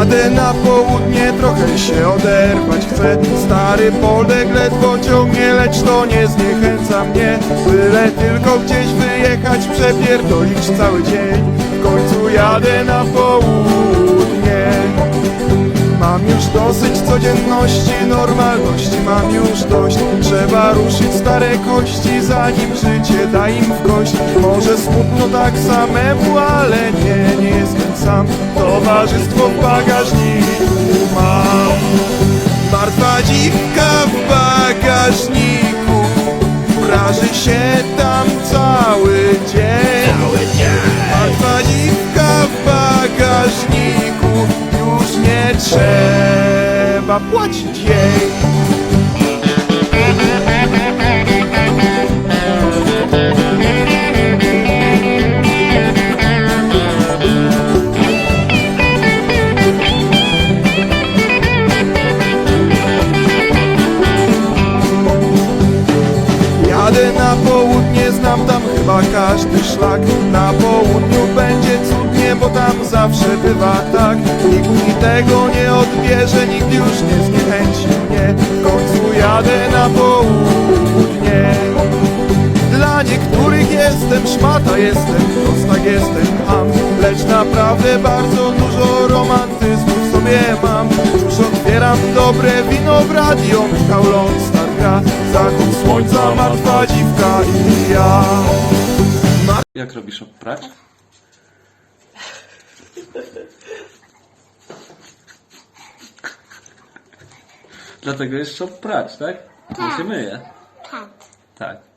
Jadę na południe, trochę się oderwać chcę. Stary Polek ledwo ciągnie, lecz to nie zniechęca mnie. Byle tylko gdzieś wyjechać, przepierdolić cały dzień. W końcu jadę na południe już dosyć codzienności, normalności Mam już dość, trzeba ruszyć stare kości Zanim życie da im w kość. Może smutno tak samemu, ale nie, nie jestem sam. Towarzystwo w bagażniku mam. Martwa dziwka w trzeba płacić jej. Jadę na południe, znam tam chyba każdy szlak. Na południu zawsze bywa tak. Nikt mi tego nie odbierze, nikt już nie zniechęci mnie. W końcu jadę na południe. Dla niektórych jestem szmata, jestem prostak, jestem ham. Lecz naprawdę bardzo dużo romantyzmu w sobie mam. Już otwieram dobre wino w radio, Michał Lonstar gra. Zachód słońca, martwa dziwka i ja. Jak robisz prać? Dlatego jest szop prać, tak? Bo się myje. Tak. Tak.